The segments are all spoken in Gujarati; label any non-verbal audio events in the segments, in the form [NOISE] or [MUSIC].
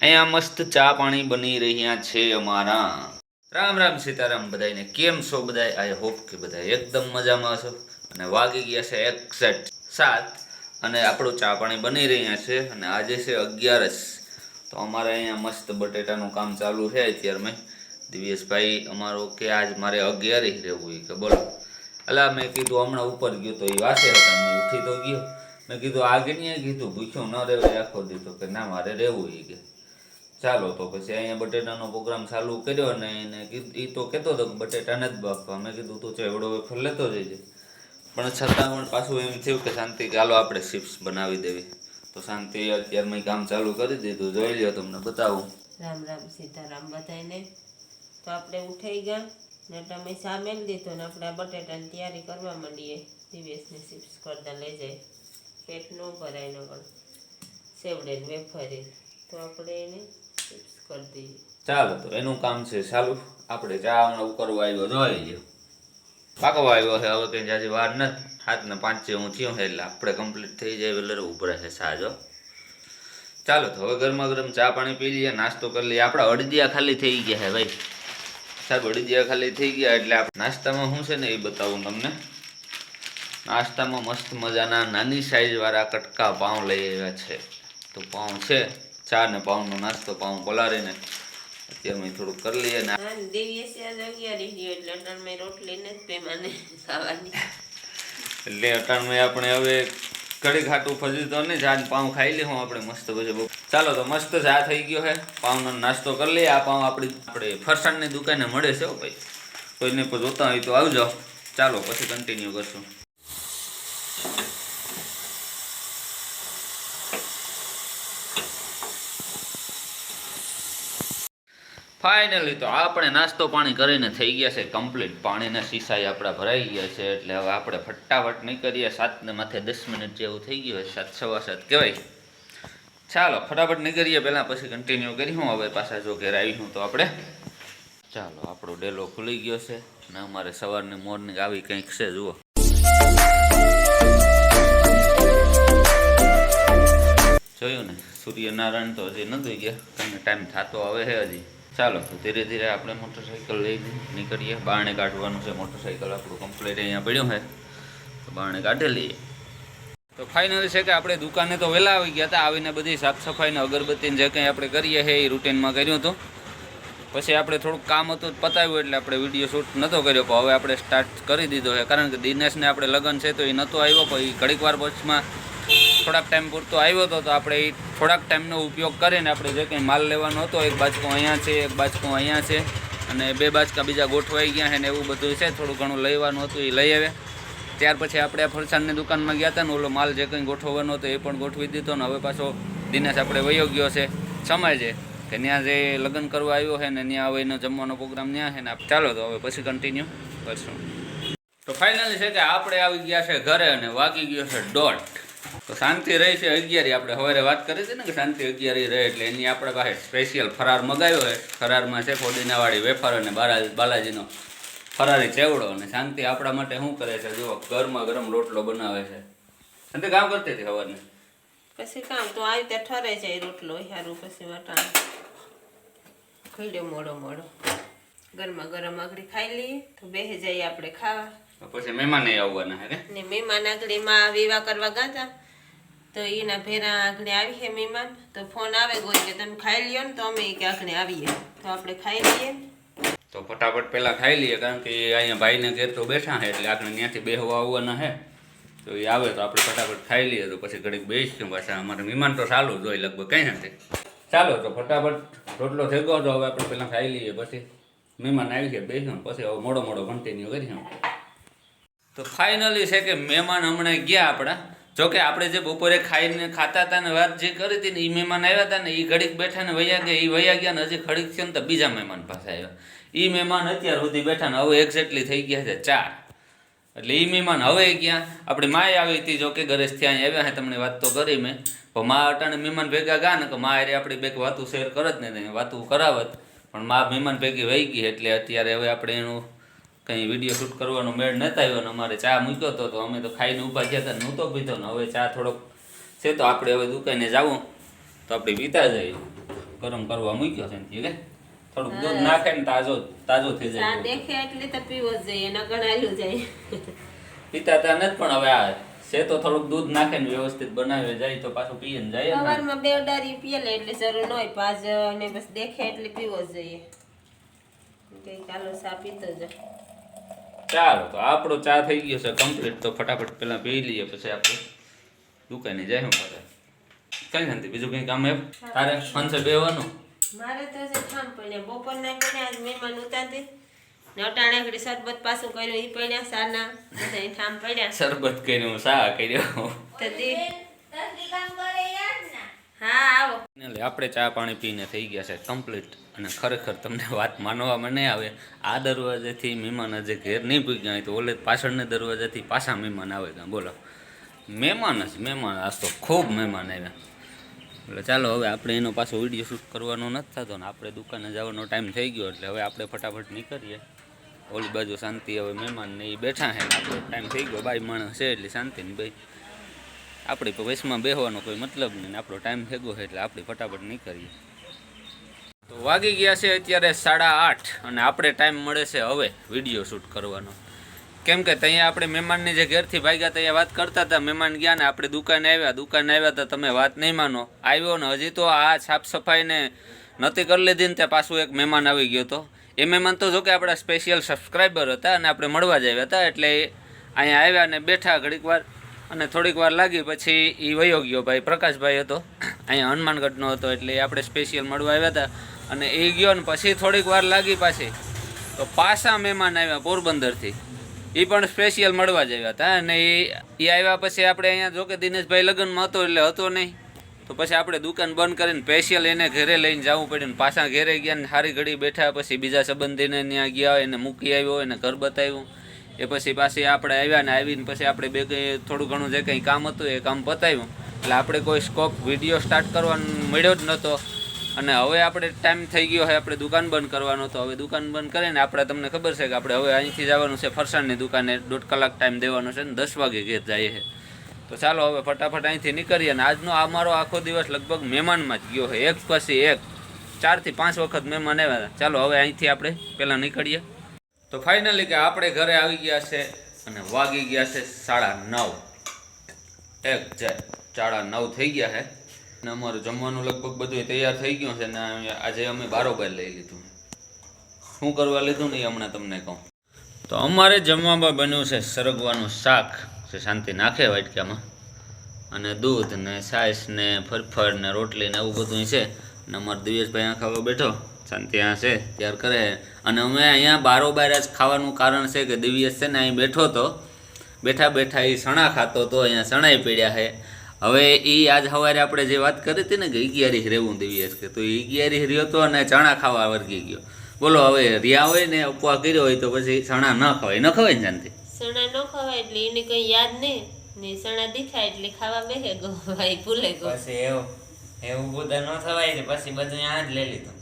અહીંયા મસ્ત ચા પાણી બની રહ્યા છે અમારા. રામ રામ સીતારામ બધાને કેમ છો બધા આઈ હોપ કે બધા એકદમ મજામાં છો અને વાગી ગયા છે એકસઠ સાત અને આપણું ચા પાણી બની રહ્યા છે અને આજે છે અગિયારસ. તો અમારે અહીંયા મસ્ત બટેટાનું કામ ચાલુ છે અત્યારમાં દિવ્યેશભાઈ અમારો કે આજ મારે અગિયારી રહેવું ઈ કે બોલો. અલા, મેં કીધું હમણાં ઉપર ગયો તો એ વાસે હતા મેં ઉઠી તો ગયો. મેં કીધું, આગળ કીધું, ભૂખ્યો ન રહેવાય, આખો દીધો કે ના, મારે રહેવું એ કે. ચાલો તો પછી અહીંયા બટેટાનો પ્રોગ્રામ ચાલુ કર્યો અને એને એ તો કહેતો હતો કે બટેટાને જ બાફવા. મેં કીધું, તું ચેવડો વેફર લેતો જઈજે. પણ છતાં પણ પાછું એમ થયું કે શાંતિ હાલો આપણે ચિપ્સ બનાવી દેવી. તો શાંતિ અત્યારમાં કામ ચાલુ કરી દીધું. જોઈ લ્યો, તમને બતાવું. રામ રામ, સીતારામ બધાને તો આપણે ઉઠાઈ ગયા. ને તમે સામેલ દીધો ને આપણે બટેટાની તૈયારી કરવા માંડીએ. દિવેશને ચિપ્સ કરતા લઈ જાય. પેટ ન ભરાય ન પણ. સેવડે ને વેફરે. તો આપણે એને ચાલો તો એનું કામ છે ચાલુ. આપણે ચા હમણાં ઉકરવા આવ્યો, જોઈ ગયો પાકવા આવ્યો છે, હવે કંઈ જાજી વાર નથી. હાથ ને પાંચ હું થયો એટલે આપણે કમ્પ્લીટ થઈ જાય એટલે ઉભરે છે સાજો ચાલો તો હવે ગરમા ગરમ ચા પાણી પી લઈએ, નાસ્તો કરી લઈએ. આપણા અડદિયા ખાલી થઈ ગયા છે ભાઈ. સાહેબ, અડદિયા ખાલી થઈ ગયા એટલે નાસ્તામાં શું છે ને એ બતાવું તમને. નાસ્તામાં મસ્ત મજાના નાની સાઈઝવાળા કટકા પાઉં લઈ આવ્યા છે. તો પાઉં છે ચા ને પાઉંનો નાસ્તો પાઉં પલાળીને અત્યારે મેં થોડુંક કરી લઈએ ને હા દેવીએ આજે અગિયારી ગયો એટલે અટણમાં રોટલી ને જ પેમાને ખાવાની. એટલે અટાણમાં આપણે હવે કડી ખાટું ફજી તો નહીં ચા પાઉં ખાઈ લઈએ હું આપણે મસ્ત પછી બહુ ચાલો તો મસ્ત ચા થઈ ગયો છે પાઉંનો નાસ્તો કરી લઈએ. આ પાઉં આપણી આપણે ફરસાણની દુકાને મળે છે હો ભાઈ. કોઈને જોતા હોય તો આવજો. ચાલો પછી કન્ટિન્યુ કરશું. ફાઇનલી તો આપણે નાસ્તો પાણી કરીને થઈ ગયા છે. કમ્પ્લીટ પાણીના સીસાઈ આપણા ભરાઈ ગયા છે. એટલે હવે આપણે ફટાફટ નહીં કરીએ સાતને માથે દસ મિનિટ જેવું થઈ ગયું હોય. સાત સવા સાત કહેવાય. ચાલો, ફટાફટ નહીં કરીએ પહેલાં, પછી કન્ટિન્યુ કરીશું હવે પાછા જો ઘેર આવીશું તો આપણે ચાલો, આપણો ડેલો ખુલી ગયો છે. અને અમારે સવારની મોર્નિંગ આવી કંઈક છે, જુઓ. જોયું ને? સૂર્યનારાયણ તો હજી નથી ગયા. તમને ટાઈમ થતો આવે છે હજી. ચાલો, તો ધીરે ધીરે આપણે મોટરસાઇકલ લઈ નીકળીએ. બારણે કાઢવાનું છે મોટરસાઇકલ આપણું કમ્પ્લીટ અહીંયા પડ્યું છે. તો બારણે કાઢી લઈએ. તો ફાઇનલ છે કે આપણે દુકાને તો વહેલા આવી ગયા હતા, આવીને બધી સાફ સફાઈને અગરબત્તીને જે કંઈ આપણે કરીએ છીએ એ રૂટીનમાં કર્યું હતું. પછી આપણે થોડુંક કામ હતું, પતાવ્યું એટલે આપણે વીડિયો શૂટ નહોતો કર્યો, પણ હવે આપણે સ્ટાર્ટ કરી દીધો છે. કારણ કે દિનેશને આપણે લગ્ન છે તો એ નહોતો આવ્યો, પણ એ ઘડીક વાર વચમાં થોડાક ટાઈમ પૂરતો આવ્યો હતો તો આપણે એ થોડાક ટાઈમનો ઉપયોગ કરીને આપણે જે કંઈ માલ લેવાનો હતો, એક બાજકો અહીંયા છે, એક બાજકો અહીંયા છે, અને બે બાજકા બીજા ગોઠવાઈ ગયા છે ને એવું બધું છે, થોડું ઘણું લેવાનું હતું એ લઈ આવે ત્યાર પછી આપણે ફરસાણની દુકાનમાં ગયા હતા ને, ઓલો માલ જે કંઈ ગોઠવવાનો હતો એ પણ ગોઠવી દીધો ને, હવે પાછો દિનેશ આપણે વયો ગયો છે સમાજે, કે ત્યાં જે લગ્ન કરવા આવ્યો છે ને ત્યાં હવે એનો જમવાનો પ્રોગ્રામ ત્યાં છે ને ચાલો તો હવે પછી કન્ટિન્યુ કરશું. તો ફાઇનલી છે કે આપણે આવી ગયા છે ઘરે અને વાગી ગયો છે દોઢ શાંતિ રહે છે અગિયારી. આપણે સવારે વાત કરી હતી ને કે શાંતિ અગિયારી રહે એટલે એની આપણે પાસે સ્પેશિયલ ફરાર મગાવ્યો છે. ફરારમાં છે ફોડીનાવાળી વેફર અને બાલા બાલાજીનો ફરારી ચેવડો અને શાંતિ આપણા માટે શું કરે છે? જુઓ ગરમા ગરમ રોટલો બનાવે છે. શાંતિ કામ કરતી હતી સવારને? પછી કામ તો આ રીતે ઠરે જાય રોટલો સારું પછી વટાણ. ખીડ્યો મોડો મોડો. ગરમા ગરમ આગળ ખાઈ લઈએ તો બેસી જઈએ આપણે ખાવા. પછી મહેમાન આવવાના હે ને મહેમાન આગળમાં વિવાહ કરવા ગાતા તો એના ભેરા આગળ આવી છે મહેમાન. તો ફોન આવે કોઈ કે તમે ખાઈ લ્યો ને તો અમે કે આગળ આવીએ. તો આપણે ખાઈ લઈએ. તો ફટાફટ પહેલાં ખાઈ લઈએ કારણ કે અહીંયા ભાઈને ઘેર તો બેઠા છે એટલે આપણે ત્યાંથી બેહવા આવવાના છે. તો એ આવે તો આપણે ફટાફટ ખાઈ લઈએ તો પછી ઘડીક બેસીશું પાછા. અમારે મહેમાન તો ચાલુ જ હોય લગભગ કંઈ નથી. ચાલો તો ફટાફટ રોટલો થઈ તો હવે આપણે પહેલાં ખાઈ લઈએ પછી મહેમાન આવી છે બેસીશું પછી હવે મોડો મોડો કન્ટિન્યુ કરીશું. તો ફાઇનલી છે કે મહેમાન હમણાં ગયા આપણા. જોકે આપણે જે બપોરે ખાઈને ખાતા હતા ને વાત જે કરી હતી ને એ મહેમાન આવ્યા હતા ને એ ઘડીક બેઠા ને વયા ગયા એ વયા ગયા ને હજી ઘડીક છે ને તો બીજા મહેમાન પાસે આવ્યા. એ મહેમાન અત્યાર સુધી બેઠા ને હવે એક્ઝેક્ટલી થઈ ગયા છે ચાર. એટલે એ મહેમાન હવે ગયા. આપણી માએ આવી હતી જોકે ઘરેથી ત્યાં આવ્યા હે, તમને વાત તો કરી મેં. પણ મા અટાણે મહેમાન ભેગા ગયા ને કે મા અરે આપણી બેક વાતું શેર કરત ને વાતું કરાવત. પણ મા મહેમાન ભેગી વહી ગઈ એટલે અત્યારે હવે આપણે એનું કંઈ વીડિયો શૂટ કરવાનો મેળ નહોતા આવ્યો ને અમારે ચા મૂક્યો હતો તો અમે તો ખાઈને ઊભા થયા હતા નહોતો પીધો ને હવે ચા થોડોક છે તો આપણે હવે દુકાને જાવું. તો આપણે પીતા જઈએ. ગરમ કરવા મૂક્યો છે ઠીક કે થોડુંક દૂધ નાખે ને તાજો તાજો થઈ ચા જાય દેખે એટલે તો પીવો જઈએ જોઈએ ન ગણાયું જાય. પીતા તા નથી પણ હવે આ છે તો થોડુંક દૂધ નાખે ને વ્યવસ્થિત બનાવે જાય તો પાછું પીએ ને જાય ને. સવારમાં બે ડારી પીએ લે એટલે જરૂર ન હોય પાજ અને બસ દેખે એટલે પીવો જોઈએ. કે ચાલો ચા પીતો જ. ચાલો તો આપણો ચા થઈ ગયો છે કમ્પ્લીટ તો ફટાફટ પહેલાં પી લઈએ પછી આપણે દુકાને જાય હું પાછા. કઈ શાંતિ? બીજું કઈ કામ એમ? તારે ફનસે બેવાનું? મારે તો છે ઠામ પડ્યા બપોરના પડ્યા આજ મહેમાન ઉતારતી ને અટાણે ઘડી શરબત પાછું કર્યું ઈ પડ્યા સાના બધા ઠામ પડ્યા. શરબત કર્યું સા કર્યો. તો હા, આવો. આપણે ચા પાણી પીને થઈ ગયા છે કમ્પ્લીટ અને ખરેખર તમને વાત માનવામાં નહીં આવે. આ દરવાજેથી મહેમાન હજી ઘેર નહીં પૂગ્યા હોય તો ઓલે પાછળના દરવાજાથી પાછા મહેમાન આવે કાં બોલો. મહેમાન જ, મહેમાન. આજ તો ખૂબ મહેમાન આવ્યા. એટલે ચાલો, હવે આપણે એનો પાછો વીડિયો શૂટ કરવાનો નથી થતો ને આપણે દુકાને જવાનો ટાઈમ થઈ ગયો એટલે હવે આપણે ફટાફટ નીકળીએ. ઓલી બાજુ શાંતિ, હવે મહેમાન ને એ બેઠા છે આપણો ટાઈમ થઈ ગયો. બાઈ માણસ છે એટલે શાંતિ ને ભાઈ આપણી વૈશમાં બેહવાનો કોઈ મતલબ નહીં આપણો ટાઈમ ભેગો એટલે આપણે ફટાફટ નીકળીએ. તો વાગી ગયા છે અત્યારે સાડા આઠ અને આપણે ટાઈમ મળે છે હવે વીડિયો શૂટ કરવાનો. કેમ કે ત્યાં આપણે મહેમાનની જે ઘેરથી ભાગ્યા ત્યાં વાત કરતા હતા, મહેમાન ગયા ને આપણે દુકાને આવ્યા દુકાને આવ્યા તો તમે વાત નહીં માનો. આવ્યો ને હજી તો આ સાફ સફાઈને નહોતી કરી લીધી ને ત્યાં પાછું એક મહેમાન આવી ગયો હતો. એ મહેમાન તો જો કે આપણા સ્પેશિયલ સબસ્ક્રાઈબર હતા અને આપણે મળવા જ આવ્યા હતા એટલે અહીંયા આવ્યા ને બેઠા ઘડીક વાર. અને થોડીક વાર લાગી પછી એ વયો ગયો ભાઈ. પ્રકાશભાઈ હતો. અહીંયા હનુમાનગઢનો હતો એટલે આપણે સ્પેશિયલ મળવા આવ્યા હતા. અને એ ગયો ને પછી થોડીક વાર લાગી પાછી. તો પાછા મહેમાન આવ્યા પોરબંદરથી. એ પણ સ્પેશિયલ મળવા જ આવ્યા હતા. અને એ એ આવ્યા પછી આપણે અહીંયા જો કે દિનેશભાઈ લગ્નમાં હતો એટલે હતો નહીં. તો પછી આપણે દુકાન બંધ કરીને સ્પેશિયલ એને ઘરે લઈને જવું પડ્યું પાછા ઘરે ગયા ને સારી ઘડી બેઠા પછી બીજા સંબંધીને ત્યાં ગયા એને મૂકી આવ્યો એને ઘર બતાવ્યું. એ પછી પાછી આપણે આવ્યા ને આવીને પછી આપણે બે કંઈ થોડું ઘણું જે કંઈ કામ હતું એ કામ પતાવ્યું. એટલે આપણે કોઈ સ્કોપ વીડિયો સ્ટાર્ટ કરવાનો મળ્યો જ નહોતો. અને હવે આપણે ટાઈમ થઈ ગયો હોય આપણે દુકાન બંધ કરવાનો તો હવે દુકાન બંધ કરીને આપણે તમને ખબર છે કે આપણે હવે અહીંથી જવાનું છે ફરસાણની દુકાને, દોઢ કલાક ટાઈમ દેવાનો છે ને દસ વાગે ઘેર જાય છે. તો ચાલો હવે ફટાફટ અહીંથી નીકળીએ અને આજનો અમારો આખો દિવસ લગભગ મહેમાનમાં જ ગયો છે. એક પછી એક, ચારથી પાંચ વખત મહેમાન આવ્યા ચાલો હવે અહીંથી આપણે પહેલાં નીકળીએ. તો ફાઇનલી કે આપણે ઘરે આવી ગયા છે અને વાગી ગયા છે સાડા નવ. એક જાય સાડા નવ થઈ ગયા છે. ને અમારું જમવાનું લગભગ બધું તૈયાર થઈ ગયું છે ને આજે અમે બારોબાર લઈ લીધું. શું કરવા લીધું ને એ હમણાં તમને કહું. તો અમારે જમવામાં બન્યું છે સરગવાનું શાક જે શાંતિ નાખે વાટકામાં. અને દૂધ ને છાશ ને ફરફર ને રોટલી ને એવું બધું છે. ને અમારો દિવેશભાઈ અહીંયા ખાવા બેઠો. શાંતિ હશે છે ત્યાર કરે. અને અમે અહીંયા બારોબાર જ ખાવાનું કારણ છે કે દિવ્યસ છે ને અહીં બેઠો તો બેઠા બેઠા એ સણા ખાતો તો અહીંયા સણાઈ પડ્યા છે. હવે એ આજ સવારે આપણે જે વાત કરી હતી ને કે અગિયારી રહેવું દિવ્યસ કે તો ઈગિયારી અગિયારી રહ્યો તો અને ચણા ખાવા વર્ગી ગયો. બોલો હવે રહ્યા હોય ને અપવા કર્યો હોય તો પછી ચણા ન ખવાય. ન ખવાય ને શાંતિ? સણા ન ખવાય એટલે એને કઈ યાદ નહીં ને સણા દીઠા એટલે ખાવા બેસે ગો ભાઈ ભૂલે ગો. પછી એવું એવું બધા ન થવાય પછી બધું આ જ લઈ લીધું.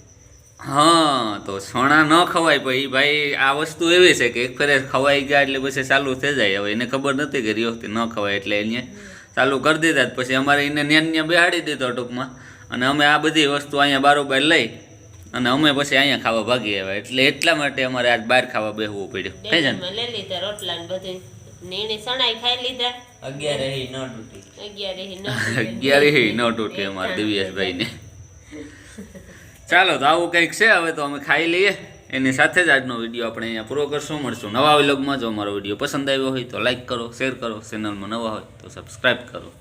હા તો સોણા ન ખવાય પછી ભાઈ આ વસ્તુ એવી છે કે એક ફેરે ખવાઈ ગયા એટલે પછી ચાલુ થઈ જાય. હવે એને ખબર નથી કે રી વખતે ન ખવાય એટલે એને ચાલુ કરી દીધા જ. પછી અમારે એને ન્યાન ન્યા બેહાડી દીધો ટૂંકમાં. અને અમે આ બધી વસ્તુ અહીંયા બારોબાર લઈ અને અમે પછી અહીંયા ખાવા ભાગી આવ્યા. એટલે એટલા માટે અમારે આજ બહાર ખાવા બેહવું પડ્યું. કઈ જાય લઈ લીધા રોટલા ને બધું. ને સણાઈ ખાઈ લીધા. અગિયાર રહી ન તૂટી. અગિયારે ન [LAUGHS] ન તૂટે અમારા દિવ્યેશભાઈને ચાલો, તો આવું કંઈક છે. હવે તો અમે ખાઈ લઈએ. એની સાથે જ આજનો વીડિયો આપણે અહીંયા પૂરો કરશું. મળશું નવા વિલોગમાં. જો અમારો વીડિયો પસંદ આવ્યો હોય તો લાઇક કરો, શેર કરો. ચેનલમાં નવા હોય તો સબસ્ક્રાઈબ કરો.